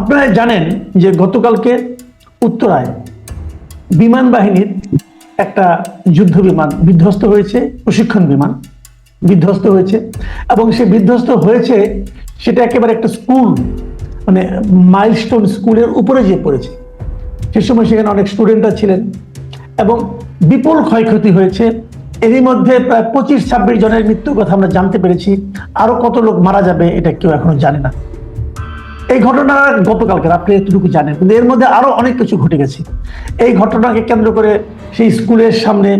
আপনারা জানেন যে গতকালকে উত্তরায় বিমান বাহিনীর একটা যুদ্ধ বিমান বিধ্বস্ত হয়েছে, প্রশিক্ষণ বিমান বিধ্বস্ত হয়েছে এবং সে বিধ্বস্ত হয়েছে সেটা একেবারে একটা স্কুল মানে মাইলস্টোন স্কুলের উপরে যে পড়েছে। সে সময় সেখানে অনেক স্টুডেন্টরা ছিলেন এবং বিপুল ক্ষয়ক্ষতি হয়েছে। এরই মধ্যে প্রায় পঁচিশ ছাব্বিশ জনের মৃত্যুর কথা আমরা জানতে পেরেছি। আরও কত লোক মারা যাবে এটা কেউ এখনও জানে না। এই ঘটনা গতকালকে আপনি এতটুকু জানেন, কিন্তু এর মধ্যে আরও অনেক কিছু ঘটে গেছে। এই ঘটনাকে কেন্দ্র করে সেই স্কুলের সামনে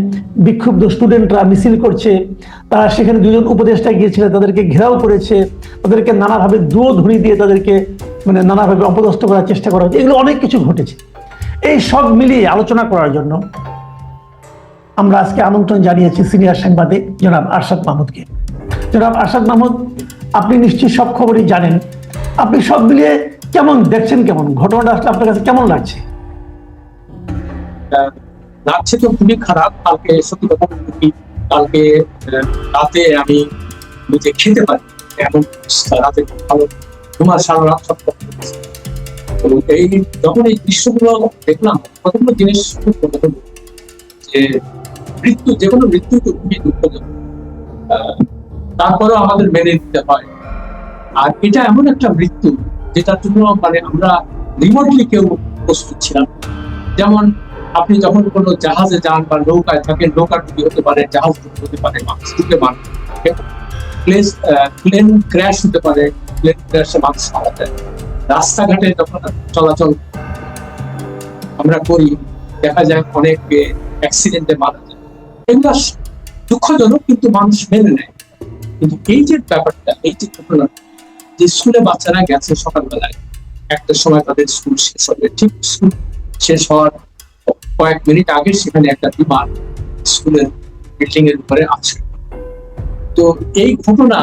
বিক্ষুব্ধ স্টুডেন্টরা মিছিল করছে। তারা সেখানে দুজন উপদেষ্টা গিয়েছিলেন, তাদেরকে ঘেরাও করেছে, তাদেরকে নানাভাবে ধরি দিয়ে তাদেরকে মানে নানাভাবে অপদস্থ করার চেষ্টা করা হয়েছে। এগুলো অনেক কিছু ঘটেছে। এই সব মিলিয়ে আলোচনা করার জন্য আমরা আজকে আমন্ত্রণ জানিয়েছি সিনিয়র সাংবাদিক জনাব আরশাদ মাহমুদকে। জনাব আরশাদ মাহমুদ, আপনি নিশ্চয়ই সব খবরই জানেন আপনি সব মিলিয়ে কেমন দেখছেন কেমন? ঘটনাটা আসলে আপনার কাছে কেমন লাগছে? লাগছে তো খুবই খারাপ। কালকে সত্যি কথা কালকে রাতে আমি নিজে খেতে পারি এমন রাতে ভালো। ঘুমার সারা রাত সব এই যখন এই দৃশ্যগুলো দেখলাম, কতগুলো জিনিস যে মৃত্যু, যে কোনো মৃত্যু তো খুবই দুঃখজনক। তারপরেও আমাদের মেনে নিতে হয়। আর এটা এমন একটা মৃত্যু যেটার জন্য মানে আমরা রিমোটলি কেউ প্রস্তুত ছিলাম যেমন আপনি যখন কোনো জাহাজে যান বা নৌকায় থাকেন নৌকা ডুবি হতে পারে, জাহাজ ডুবি হতে পারে, মানুষ ডুবে মানুষ প্লেন ক্র্যাশ হতে পারে প্লেন ক্র্যাশে মানুষ মারা যায়। রাস্তাঘাটে যখন চলাচল আমরা করি, দেখা যায় অনেক অ্যাক্সিডেন্টে মারা যায়। এগুলো দুঃখজনক, কিন্তু মানুষ মেনে নেয়। কিন্তু এই যে ব্যাপারটা, এই যে ঘটনা যে স্কুলে বাচ্চারা গেছে সকালবেলায়, একটা সময় তাদের স্কুল শেষ হবে। ঠিক স্কুল শেষ হওয়ার কয়েক মিনিট আগে সেখানে একটা বিমান স্কুলের বিল্ডিং এর উপরে আছে। তো এই ঘটনা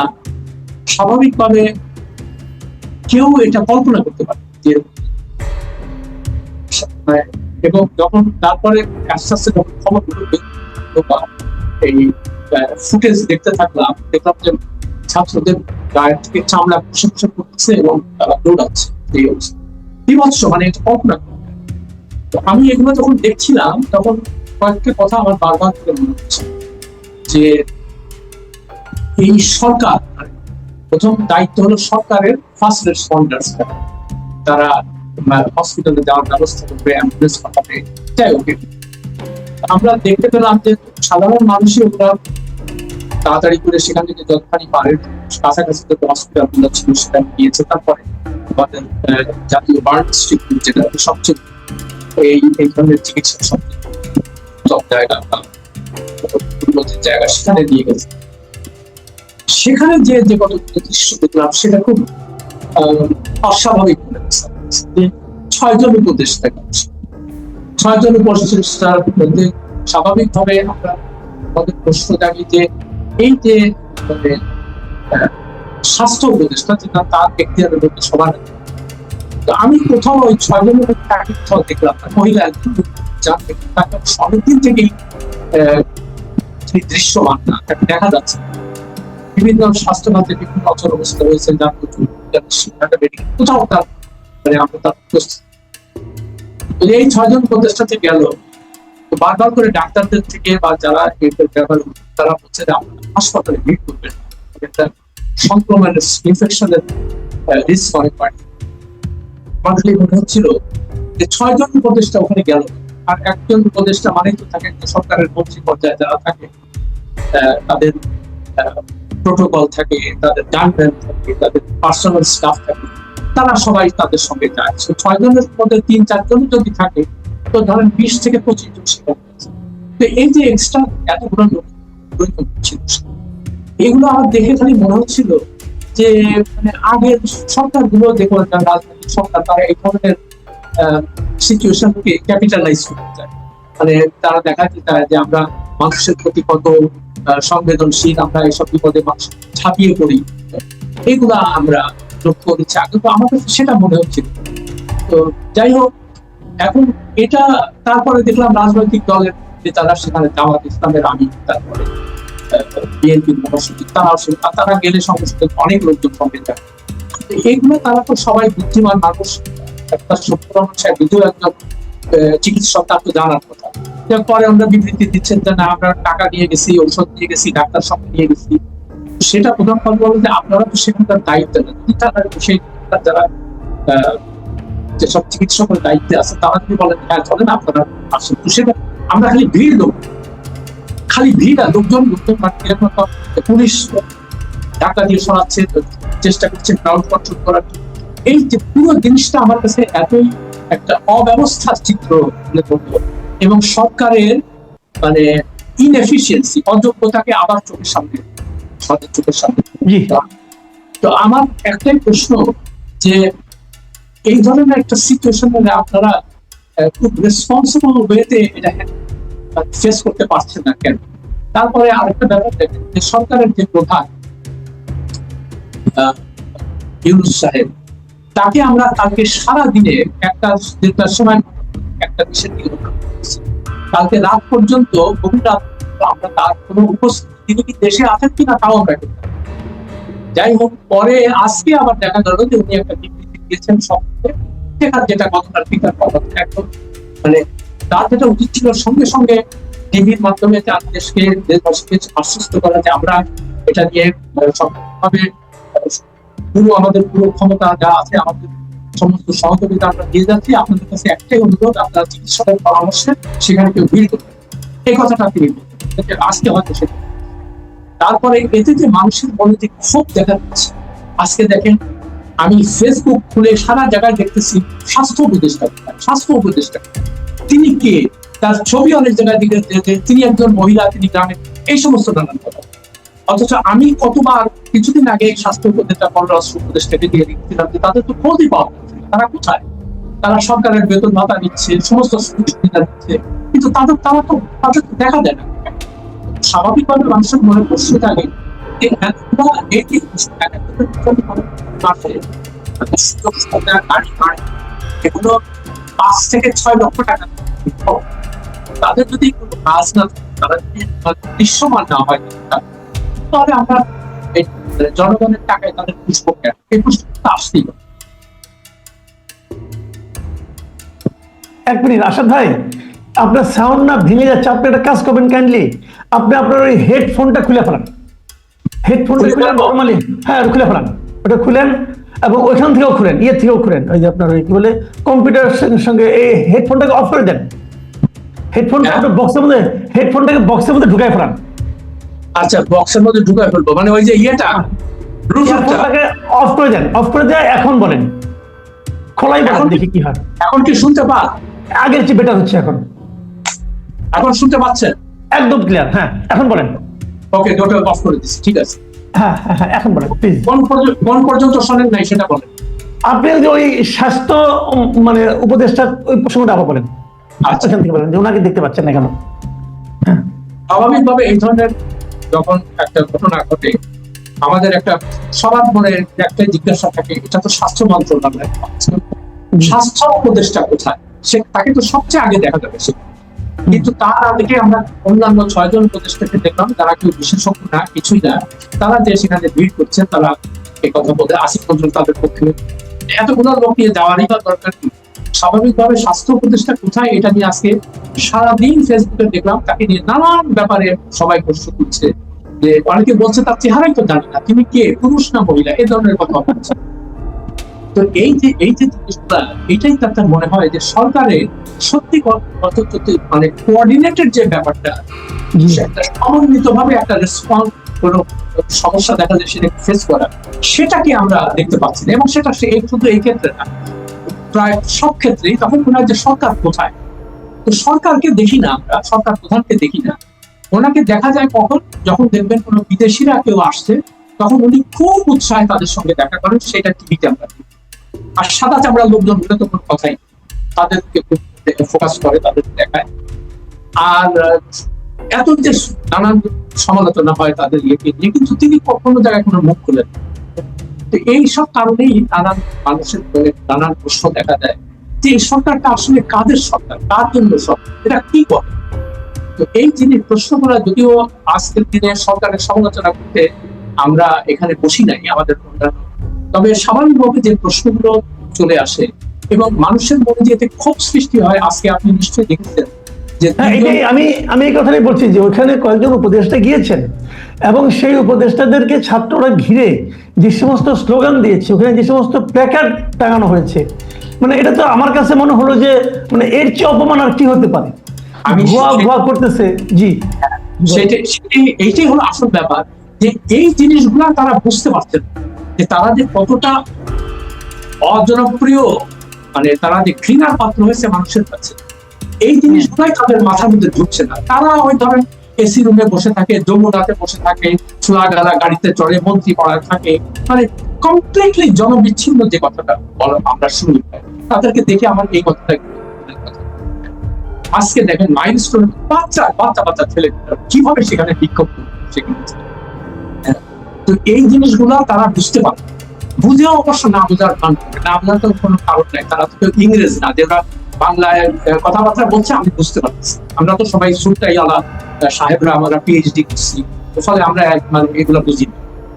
স্বাভাবিকভাবে কেউ এটা কল্পনা করতে পারে এবং যখন তারপরে আস্তে আস্তে যখন খবর হলো বা এই ফুটেজ দেখতে থাকলাম, দেখলাম যে ছাত্রদের গায়ের থেকে চামড়া খুশে খুশে করতেছে এবং দৌড়াচ্ছে। এই অবস্থা। বিভৎস মানে এটা কল্পনা আমি এগুলো যখন দেখছিলাম, তখন কয়েকটা কথা আমার বারবার করে মনে হচ্ছে যে এই সরকার, প্রথম দায়িত্ব হলো সরকারের ফার্স্ট রেসপন্ডার্স তারা হসপিটালে যাওয়ার ব্যবস্থা করবে অ্যাম্বুলেন্স পাঠাবে যাই হোক আমরা দেখতে পেলাম যে সাধারণ মানুষই ওরা তাড়াতাড়ি করে সেখান থেকে যতখানি পারে কাছাকাছি সেখানে তারপরে আমাদের জাতীয় বার্ড ইনস্টিটিউট যেটা সবচেয়ে এই এই ধরনের চিকিৎসা সবচেয়ে সব জায়গা উন্নতির জায়গা সেখানে নিয়ে গেছে। সেখানে যে যে কত দৃশ্য দেখলাম, সেটা খুব অস্বাভাবিক মনে হচ্ছে। যে ছয়জন উপদেষ্টা ছয়জন উপদেষ্টার মধ্যে স্বাভাবিকভাবে আমরা আমাদের প্রশ্ন জানি যে এই যে মানে স্বাস্থ্য উপদেষ্টা যেটা তার এখতিয়ারের মধ্যে সবার আমি কোথাও ওই ছয়জনের কোথাও দেখলাম না। মহিলা একজন যার তাকে অনেকদিন থেকেই দৃশ্যমান না, তাকে দেখা যাচ্ছে বিভিন্ন স্বাস্থ্য খাতে বিভিন্ন অচল অবস্থা রয়েছে, যার। কোথাও তার মানে আমরা তার এই ছয়জন প্রতিষ্ঠাতে গেল বারবার করে ডাক্তারদের থেকে বা যারা এটার ব্যাপারে তারা বলছে যে হাসপাতালে ভিড় করবেন। একটা ইনফেকশনের রিস্ক অনেক বাড়ে। হচ্ছিল যে ছয়জন উপদেষ্টা ওখানে গেল আর একজন উপদেষ্টা তো থাকে যে সরকারের মন্ত্রী পর্যায়ে যারা থাকে তাদের প্রোটোকল থাকে তাদের গানম্যান থাকে তাদের পার্সোনাল স্টাফ থাকে তারা সবাই তাদের সঙ্গে যায়। So, ছয় জনের মধ্যে তিন চারজন যদি থাকে তো ধরেন বিশ থেকে পঁচিশ জন সেখানে তো এই যে এক্সট্রা এতগুলো লোক ছিল এগুলো আমার দেখে খালি মনে হচ্ছিল যে মানে আগের সরকারগুলো দেখো একটা রাজনৈতিক সরকার, তারা এই ধরনের সিচুয়েশনকে ক্যাপিটালাইজ করতে চায়। মানে তারা দেখাতে চায় যে আমরা মানুষের প্রতি কত সংবেদনশীল, আমরা এইসব বিপদে মানুষ ছাপিয়ে পড়ি। এগুলা আমরা লক্ষ্য করেছি। আগে তো কাছে সেটা মনে হচ্ছিল। তো যাই হোক, এখন এটা তারপরে দেখলাম রাজনৈতিক দলের যে তারা সেখানে জামাত ইসলামের আমি তারপরে। বিএনপির মহাসচিব, তারা গেলে অনেক লোকজন সঙ্গে তারা তো সবাই বুদ্ধিমান মানুষ। সাহেব নিজেও একজন চিকিৎসক, তার তো জানার কথা। পরে আমরা বিবৃতি দিচ্ছেন যে, না, আমরা টাকা নিয়ে গেছি, ঔষধ নিয়ে গেছি, ডাক্তার সঙ্গে নিয়ে গেছি। সেটা প্রধান কথা হলো যে, আপনারা তো সেখানকার দায়িত্ব নেন যদি তারা সেই যারা যেসব চিকিৎসকের দায়িত্বে আছে, তারা যদি বলেন হ্যাঁ চলেন আপনারা আসুন। তো সেটা আমরা খালি ভিড় লোক। খালি ভিড় আর লোকজন লোকজন পুলিশ ঢাকা দিয়ে সরাচ্ছে চেষ্টা করছে ক্রাউড কন্ট্রোল করার এই যে পুরো জিনিসটা আমার কাছে এতই একটা অব্যবস্থার চিত্র ধরলো এবং সরকারের মানে ইনএফিসিয়েন্সি অযোগ্যতাকে আবার চোখের সামনে সদের চোখের সামনে তো আমার একটাই প্রশ্ন যে এই ধরনের একটা সিচুয়েশনে আপনারা খুব রেসপন্সিবল ওয়েতে এটা ফেস করতে পারছেন না কেন তারপরে আরেকটা ব্যাপার দেখেন যে সরকারের যে প্রধান ইউনুস সাহেব, তাকে আমরা কালকে সারা দিনে একটা দেড়টার সময় একটা বিষয় নিয়ে। কালকে রাত পর্যন্ত রাত আমরা তার কোনো উপস্থিতি, তিনি কি দেশে আছেন কিনা তাও আমরা যাই হোক, পরে আজকে আবার দেখা গেল যে উনি একটা বিবৃতি দিয়েছেন সবকে যেখানে যেটা কথাটা ঠিক একদম মানে তার যেটা উচিত ছিল সঙ্গে সঙ্গে টিভির মাধ্যমে তার দেশকে দেশবাসীকে আশ্বস্ত করা যে আমরা এটা নিয়ে আহ, পুরো আমাদের পুরো ক্ষমতা যা আছে আমাদের সমস্ত সহযোগিতা আমরা দিয়ে যাচ্ছি। আপনাদের কাছে একটাই অনুরোধ আপনারা চিকিৎসকের পরামর্শে সেখানে কেউ ভিড় করবেন এই কথাটা তিনি আজকে হয়তো সেটা তারপরে এতে যে মানুষের মনে যে ক্ষোভ দেখা যাচ্ছে আজকে দেখেন আমি ফেসবুক খুলে সারা জায়গায় দেখতেছি স্বাস্থ্য উপদেষ্টা। স্বাস্থ্য উপদেষ্টা। তিনি কে? তার ছবি অনেক জায়গায় দিকে তিনি একজন মহিলা, তিনি গ্রামে এই সমস্ত নানান কথা। অথচ আমি কতবার কিছুদিন আগে স্বাস্থ্য উপদেষ্টা পররাষ্ট্র উপদেষ্টাকে দিয়ে দিচ্ছিলাম যে তাদের তো খোঁজই পাওয়া যাচ্ছে তারা কোথায়? তারা সরকারের বেতন ভাতা নিচ্ছে, সমস্ত সুযোগ সুবিধা দিচ্ছে, কিন্তু তাদের, তারা তো, তাদের দেখা যায় না। স্বাভাবিকভাবে মানুষের মনে প্রশ্ন থাকে এগুলো পাঁচ থেকে ছয় লক্ষ টাকা। তাদের যদি কোনো কাজ না তারা যদি দৃশ্যমান না হয় তাহলে আমরা জনগণের টাকায় তাদের পুষ্প কেন এই পুষ্পটা আসতেই হবে। এক মিনিট আসাদ ভাই আপনার সাউন্ড না ভেঙে যাচ্ছে। আপনি একটা কাজ করবেন কাইন্ডলি আপনি আপনার ওই হেডফোনটা খুলে ফেলান। হেডফোনটা খুলে? নর্মালি হ্যাঁ খুলে ফেলান। ওটা খুলেন। এবং ওইখান থেকেও খুলেন ইয়ে থেকেও খুলেন। ওই যে আপনার ওই কি বলে কম্পিউটারের সঙ্গে- এই হেডফোনটাকে অফ করে দেন। হেডফোনটা হ্যাঁ। আপনার বক্সের মধ্যে হেডফোনটাকে বক্সের মধ্যে ঢুকাই ফেলান। আচ্ছা বক্সের মধ্যে ঢুকায় ফেলব। মানে ওই যে ইয়েটা ব্লুটুথটা অফ করে দেন। অফ করে দেয় এখন বলেন। খোলাই এখন- দেখি কি হয়। এখন কি শুনতে পান আগের চেয়ে বেটার হচ্ছে এখন। এখন শুনতে পাচ্ছেন? একদম ক্লিয়ার হ্যাঁ এখন বলেন। ওকে দুটো অফ করে দিচ্ছি ঠিক আছে। হ্যাঁ হ্যাঁ হ্যাঁ, এখন বলেন প্লিজ কোন পর্যন্ত শোনেন নাই সেটা বলেন। আপনি যে ওই স্বাস্থ্য মানে উপদেষ্টা ওই প্রসঙ্গটা আবার বলেন। আচ্ছা। এখান থেকে বলেন যে ওনাকে দেখতে পাচ্ছেন না কেন? স্বাভাবিকভাবে এই ধরনের যখন একটা ঘটনা ঘটে আমাদের একটা সবার মনে একটা জিজ্ঞাসা থাকে এটা তো স্বাস্থ্য মন্ত্রণালয়। স্বাস্থ্য উপদেষ্টা কোথায়? সে তাকে তো সবচেয়ে আগে দেখা যাবে সে। কিন্তু তার আগে আমরা অন্যান্য ছয়জন উপদেষ্টাকে দেখলাম তারা কেউ বিশেষজ্ঞ না, কিছুই না। তারা যে সেখানে ভিড় করছে তারা এই কথা বলতে আসিফ নজরুল তাদের পক্ষে এতগুলো লোক নিয়ে যাওয়ারই বা দরকার কি স্বাভাবিকভাবে স্বাস্থ্য উপদেষ্টা কোথায় এটা নিয়ে আজকে সারাদিন ফেসবুকে দেখলাম, তাকে নিয়ে নানান ব্যাপারে সবাই প্রশ্ন করছে। যে অনেকে বলছে, তার চেহারাই তো জানি না, তিনি কে? পুরুষ না মহিলা? এ ধরনের কথা বলছে। তো এই যে এই যে জিনিসটা এটাই তার মনে হয় যে সরকারের সত্যি মানে কোঅর্ডিনেটেড যে ব্যাপারটা একটা সমন্বিত ভাবে একটা রেসপন্স কোনো সমস্যা দেখা যায় সেটা ফেস করা সেটাকে আমরা দেখতে পাচ্ছি না। এবং সেটা সে- শুধু এই ক্ষেত্রে না প্রায় সব ক্ষেত্রেই তখন মনে হয় যে সরকার কোথায়? তো সরকারকে দেখি না আমরা সরকার প্রধানকে দেখি না। ওনাকে দেখা যায় কখন? যখন দেখবেন কোনো বিদেশিরা কেউ আসছে তখন উনি খুব উৎসাহে তাদের সঙ্গে দেখা করেন সেটা টিভিতে আমরা দেখি। আর সাদা চামড়া লোকজন হলে তো কোনো কথাই। তাদেরকে ফোকাস করে তাদের দেখায়। আর এত যে নানান সমালোচনা হয় তাদের ইয়েকে নিয়ে, কিন্তু তিনি কখনো জায়গায় কোনো মুখ খুলেন তো এই সব কারণেই নানান মানুষের নানান প্রশ্ন দেখা যায় যে এই সরকারটা আসলে কাদের সরকার? কার জন্য সরকার? এটা কি করে? তো এই জিনিস প্রশ্নগুলো যদিও আজকের দিনে সরকারের সমালোচনা করতে আমরা এখানে বসি নাই, আমাদের অন্যান্য তবে স্বাভাবিকভাবে যে প্রশ্নগুলো চলে আসে এবং মানুষের মনে যে এতে ক্ষোভ সৃষ্টি হয় আজকে আপনি নিশ্চয়ই দেখেছেন হ্যাঁ আমি আমি এই কথাটাই বলছি যে ওখানে কয়েকজন উপদেষ্টা গিয়েছেন এবং সেই উপদেষ্টাদেরকে ছাত্ররা ঘিরে যে সমস্ত স্লোগান দিয়েছে ওখানে যে সমস্ত প্ল্যাকার্ড টাঙানো হয়েছে মানে এটা তো আমার কাছে মনে হলো যে মানে এর চেয়ে অপমান আর কি হতে পারে আমি ভুয়া ভুয়া করতেছে জি সেটাই সেটাই এইটাই হলো আসল ব্যাপার যে এই জিনিসগুলা তারা বুঝতে পারছেন না। যে তারা যে কতটা অজনপ্রিয় মানে তারা যে ঘৃণার পাত্র হয়েছে মানুষের কাছে, এই জিনিসগুলাই তাদের মাথার মধ্যে ঢুকছে না। তারা ওই ধরেন এসি রুমে বসে থাকে, যমুনাতে বসে থাকে চুলা গালা গাড়িতে চড়ে, মন্ত্রী পড়া থাকে মানে কমপ্লিটলি জনবিচ্ছিন্ন যে কথাটা বলা আমরা শুনি। তাদেরকে দেখে আমার এই কথাটা আজকে দেখেন মাইল স্টোন বাচ্চা বাচ্চা বাচ্চা ছেলে, কীভাবে সেখানে বিক্ষোভ সেখানে। তো এই জিনিসগুলো তারা বুঝতে পারে বুঝেও অবশ্য না বোঝার। না বোঝার তো কোনো কারণ নাই, তারা তো ইংরেজ না যেটা বাংলায় কথাবার্তা বলছে, আমি বুঝতে পারছি আমরা তো সবাই সুরটাই আলা সাহেবরা, আমরা পিএইচডি করছি ফলে আমরা মানে এগুলো বুঝি।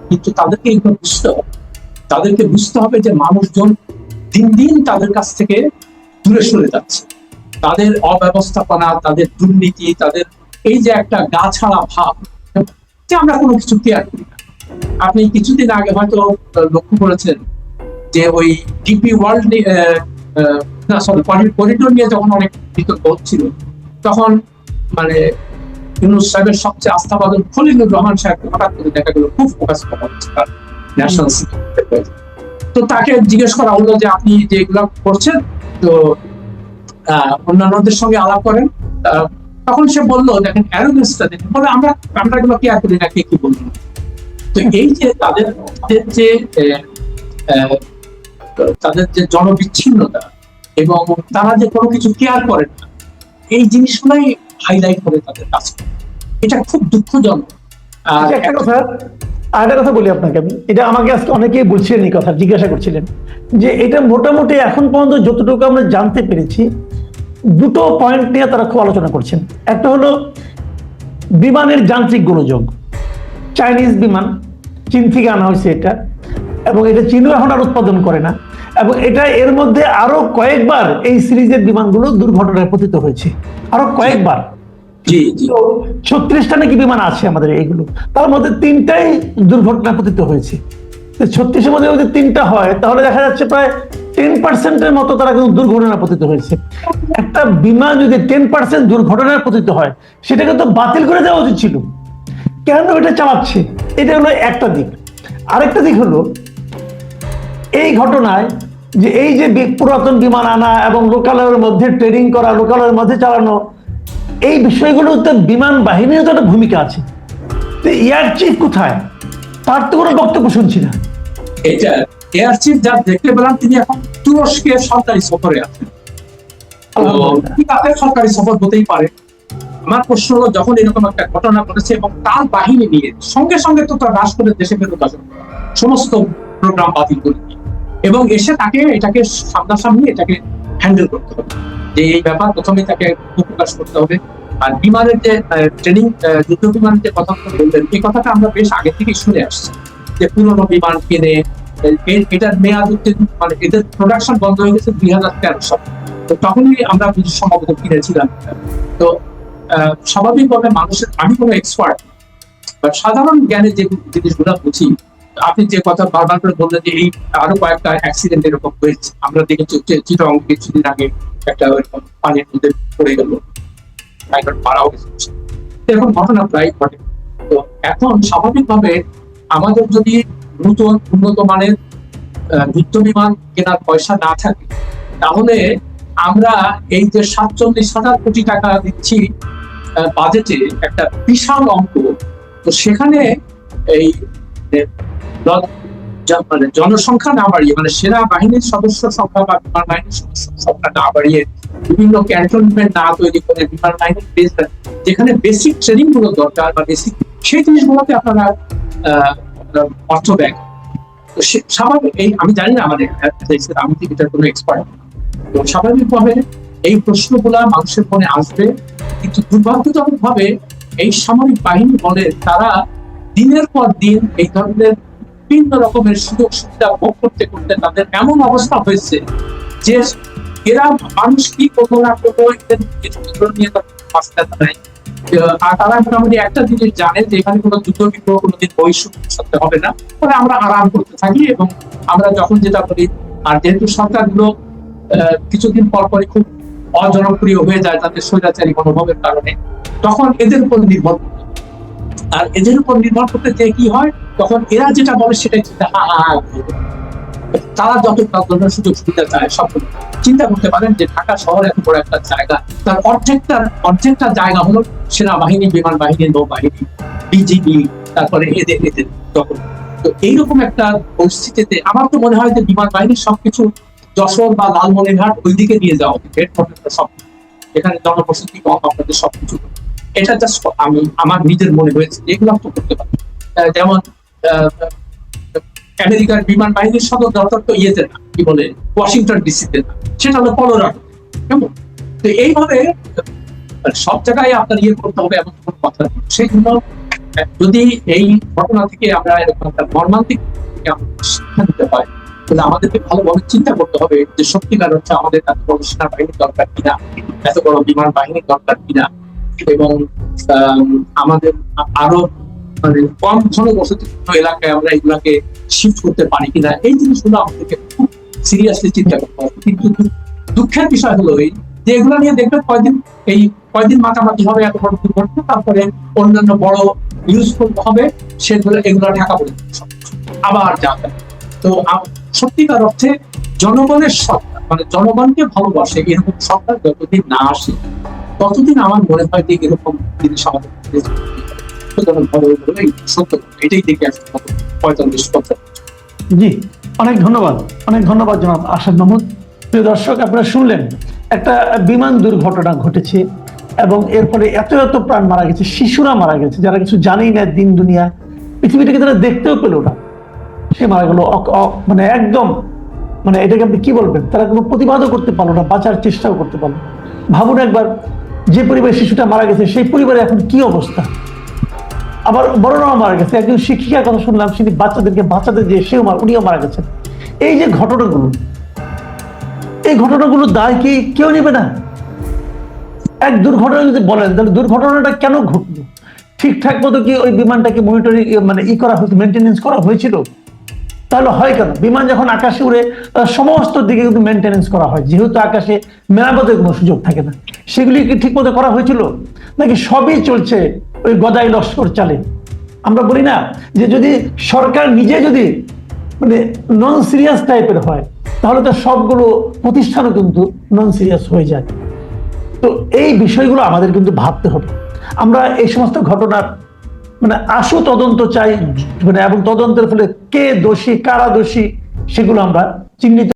কিন্তু তাদেরকে এগুলো বুঝতে হবে তাদেরকে বুঝতে হবে যে মানুষজন দিন দিন তাদের কাছ থেকে দূরে সরে যাচ্ছে তাদের অব্যবস্থাপনা, তাদের দুর্নীতি, তাদের এই যে একটা গা ছাড়া ভাব, যে আমরা কোনো কিছু কেয়ার করি না আপনি কিছুদিন আগে হয়তো লক্ষ্য করেছেন যে ওই ডিপি ওয়ার্ল্ড না সরি করিডোর নিয়ে যখন অনেক বিতর্ক হচ্ছিল, তখন মানে ইউনুস সাহেবের সবচেয়ে আস্থাবাদন খলিলুর রহমান সাহেব হঠাৎ করে দেখা গেল, খুব ফোকাস করা হচ্ছে তার ন্যাশনাল তো। তাকে জিজ্ঞেস করা হলো যে, আপনি যে এগুলো করছেন, তো অন্যান্যদের সঙ্গে আলাপ করেন। তখন সে বলল, দেখেন অ্যারোগেন্সটা দেখেন। বলে, আমরা আমরা এগুলো কেয়ার করি না, কে কি বলব? তো এই যে তাদের যে তাদের যে জনবিচ্ছিন্নতা এবং তারা যে কোনো কিছু কেয়ার করে না এই জিনিসগুলাই হাইলাইট করে তাদের কাজ এটা খুব দুঃখজনক। আর আচ্ছা, একটা কথা আর একটা কথা বলি আপনাকে আমি। এটা আমাকে আজকে অনেকেই বলছিলেন এই কথা জিজ্ঞাসা করছিলেন যে এটা মোটামুটি এখন পর্যন্ত যতটুকু আমরা জানতে পেরেছি দুটো পয়েন্ট নিয়ে তারা খুব আলোচনা করছেন। একটা হলো বিমানের যান্ত্রিক গোলযোগ। চাইনিজ বিমান চীন থেকে আনা হয়েছে এটা। এবং এটা চীনও এখন আর উৎপাদন করে না। এবং এটা এর মধ্যে আরও কয়েকবার এই সিরিজের বিমানগুলো দুর্ঘটনায় পতিত হয়েছে। আরও কয়েকবার। ছত্রিশটা নাকি বিমান আছে আমাদের এইগুলো। তার মধ্যে তিনটাই দুর্ঘটনা পতিত হয়েছে। ছত্রিশের মধ্যে যদি তিনটা হয় তাহলে দেখা যাচ্ছে প্রায় টেন পার্সেন্টের মতো তারা কিন্তু দুর্ঘটনা পতিত হয়েছে। একটা বিমান যদি টেন পার্সেন্ট দুর্ঘটনায় পতিত হয় সেটাকে তো বাতিল করে দেওয়া উচিত ছিল। কেন এটা চালাচ্ছে? এটা হলো একটা দিক। আরেকটা দিক হলো এই ঘটনায় যে এই যে পুরাতন বিমান আনা এবং লোকালয়ের মধ্যে ট্রেনিং করা লোকালয়ের মধ্যে চালানো এই বিষয়গুলোতে বিমান বাহিনীরও তো একটা ভূমিকা আছে। তো এয়ার চিফ কোথায়? তার তো কোনো বক্তব্য শুনছি না। এটা এয়ার চিফ যা দেখতে পেলাম তিনি এখন তুরস্কে সরকারি সফরে আছেন। সরকারি সফর হতেই পারে? আমার প্রশ্ন হলো, যখন এরকম একটা ঘটনা ঘটেছে এবং তার বাহিনী নিয়ে সঙ্গে সঙ্গে তো তার রাষ্ট্রের দেশে ফেরত আসে, সমস্ত প্রোগ্রাম বাতিল করে এবং এসে তাকে, এটাকে সামনাসামনি এটাকে হ্যান্ডেল করতে হবে। যে এই ব্যাপার প্রথমে তাকে প্রকাশ করতে হবে। আর বিমানের যে ট্রেনিং যুদ্ধ বিমানের যে কথা বললেন, এই কথাটা আমরা বেশ আগে থেকেই শুনে আসছি। যে পুরোনো বিমান কিনে এটার মেয়াদ মানে এদের প্রোডাকশন বন্ধ হয়ে গেছে দুই হাজার তেরো সালে। তো তখনই আমরা সম্ভবত কিনেছিলাম। তো স্বাভাবিকভাবে মানুষের আমি কোনো এক্সপার্ট বাট সাধারণ জ্ঞানে যে জিনিসগুলো বুঝি, আপনি যে কথা বারবার করে বললেন যে এই আরও কয়েকটা অ্যাক্সিডেন্ট এরকম হয়েছে, আমরা দেখেছি চিটং কিছুদিন আগে একটা ওইরকম পানির মধ্যে পড়ে গেল মারাও গেছে। এরকম ঘটনা প্রায় ঘটে। তো এখন স্বাভাবিকভাবে আমাদের যদি নতুন উন্নত মানের যুদ্ধ বিমান কেনার পয়সা না থাকে, তাহলে আমরা এই যে সাতচল্লিশ হাজার কোটি টাকা দিচ্ছি বাজেটে একটা বিশাল অঙ্ক। তো সেখানে এই মানে জনসংখ্যা না বাড়িয়ে মানে সেনা বাহিনীর সদস্য সংখ্যা বা বিমান বাহিনীর সদস্য সংখ্যা না বাড়িয়ে বিভিন্ন ক্যান্টনমেন্ট না তৈরি করে বিমান বাহিনীর বেস যেখানে বেসিক ট্রেনিংগুলো দরকার বা বেসিক সেই জিনিসগুলোতে আপনারা অর্থ ব্যয় তো স্বাভাবিক এই আমি জানি না আমাদের আমি এটার কোনো এক্সপার্ট তো স্বাভাবিকভাবে এই প্রশ্নগুলা মানুষের মনে আসবে কিন্তু দুর্ভাগ্যজনক ভাবে এই সামরিক বাহিনী বলে তারা দিনের পর দিন এই ধরনের বিভিন্ন রকমের সুযোগ সুবিধা ভোগ করতে করতে তাদের এমন অবস্থা হয়েছে যে এরা মানুষ কি করব না করব নিয়ে নাই। আহ, আর তারা মোটামুটি একটা জিনিস জানে যে এখানে কোনো যুদ্ধ বিগ্রহ কোনোদিন বৈশ্বিক সাথে হবে না। ফলে আমরা আরাম করতে থাকি এবং আমরা যখন যেটা করি আর যেহেতু সরকারগুলো কিছুদিন পর পরই খুব অজনপ্রিয় হয়ে যায় তাদের স্বৈরাচারী মনোভাবের কারণে, তখন এদের উপর নির্ভর আর এদের উপর নির্ভর করতে যে কি হয়? তখন এরা যেটা বলে সেটাই চিন্তা, হা হা তারা যত ধরনের সুযোগ সুবিধা চায়, সব চিন্তা করতে পারেন যে ঢাকা শহর এত বড় একটা জায়গা। তার অর্ধেকটা অর্ধেকটা জায়গা হলো সেনাবাহিনী, বিমান বাহিনী, নৌবাহিনী বিজিবি তারপরে এদের এদের তখন তো এইরকম একটা পরিস্থিতিতে আমার তো মনে হয় যে বিমান বাহিনীর সবকিছু যশোর বা লালমনিরহাট ওইদিকে নিয়ে যাওয়া উচিত হেডকোয়ার্টারটা সব। এখানে জনবসতি কম আপনাদের সবকিছু এটা জাস্ট আমি আমার নিজের মনে হয়েছে এগুলো তো করতে পারি। যেমন আমেরিকার বিমান বাহিনীর সদর দপ্তর তো ইয়েতে না কি বলে ওয়াশিংটন ডিসিতে না সেটা হলো কলোরাডো। কেমন? তো এইভাবে আহ, সব জায়গায় আপনার ইয়ে করতে হবে এমন কোনো কথা সেই জন্য যদি এই ঘটনা থেকে আমরা এরকম একটা মর্মান্তিক শিক্ষা নিতে হয় তাহলে আমাদেরকে ভালোভাবে চিন্তা করতে হবে যে সত্যিকার হচ্ছে আমাদের এত বড় সেনাবাহিনীর দরকার কিনা এত বড় বিমান বাহিনীর দরকার কিনা? এবং আম, আমাদের আরও মানে কম জনবসতিপূর্ণ এলাকায় আমরা এগুলাকে শিফট করতে পারি কিনা? এই জিনিসগুলো আমাদেরকে খুব সিরিয়াসলি চিন্তা করতে হবে। কিন্তু দুঃখের বিষয় হলো এই যে এগুলো নিয়ে দেখবেন কয়দিন এই কয়দিন মাতামাতি হবে এত বড় দুর্ঘটনা তারপরে অন্যান্য বড় ইউজফুল হবে সেগুলো এগুলো ঢাকা পড়ে আবার যাবে। তো সত্যিকার অর্থে জনগণের সরকার মানে জনগণকে ভালোবাসে, এরকম সরকার যতদিন না আসে, ততদিন আমার মনে হয় যে এরকম জিনিস আমাদের এটাই দেখে আসতে হবে পঁয়তাল্লিশ জি, অনেক ধন্যবাদ অনেক ধন্যবাদ জনাব মাহমুদ। প্রিয় দর্শক, আপনারা শুনলেন, একটা বিমান দুর্ঘটনা ঘটেছে এবং এর ফলে এত এত প্রাণ মারা গেছে, শিশুরা মারা গেছে, যারা কিছু জানেই না দিন দুনিয়া, পৃথিবীটাকে তারা দেখতেও পেল না। সে মারা গেল মানে একদম মানে এটাকে আপনি কি বলবেন? তারা কোনো প্রতিবাদও করতে পারল না, বাঁচার চেষ্টাও করতে পারল। ভাবুন একবার, যে পরিবারে শিশুটা মারা গেছে, সেই পরিবারে এখন কি অবস্থা? আবার বড়রাও মারা গেছে, একজন শিক্ষিকার কথা শুনলাম তিনি বাচ্চাদেরকে বাচ্চাদের যে সেও মারা, উনিও মারা গেছেন। এই যে ঘটনাগুলো, এই ঘটনাগুলো দায় কি কেউ নেবে না? এক দুর্ঘটনা যদি বলেন, তাহলে দুর্ঘটনাটা কেন ঘটলো? ঠিকঠাক মতো কি ওই বিমানটাকে মনিটরিং মানে ই করা হয়েছে মেনটেনেন্স করা হয়েছিল? তাহলে হয় কেন? বিমান যখন আকাশে উড়ে সমস্ত দিকে কিন্তু মেনটেনেন্স করা হয়। যেহেতু আকাশে মেরামতের কোনো সুযোগ থাকে না। সেগুলি কি ঠিক মতো করা হয়েছিল? নাকি সবই চলছে ওই গদাই লস্কর চালে? আমরা বলি না যে যদি সরকার নিজে যদি মানে নন সিরিয়াস টাইপের হয়, তাহলে তো সবগুলো প্রতিষ্ঠানও কিন্তু নন সিরিয়াস হয়ে যায়। তো এই বিষয়গুলো আমাদের কিন্তু ভাবতে হবে। আমরা এই সমস্ত ঘটনার মানে আশু তদন্ত চাই মানে এবং তদন্তের ফলে কে দোষী, কারা দোষী, সেগুলো আমরা চিহ্নিত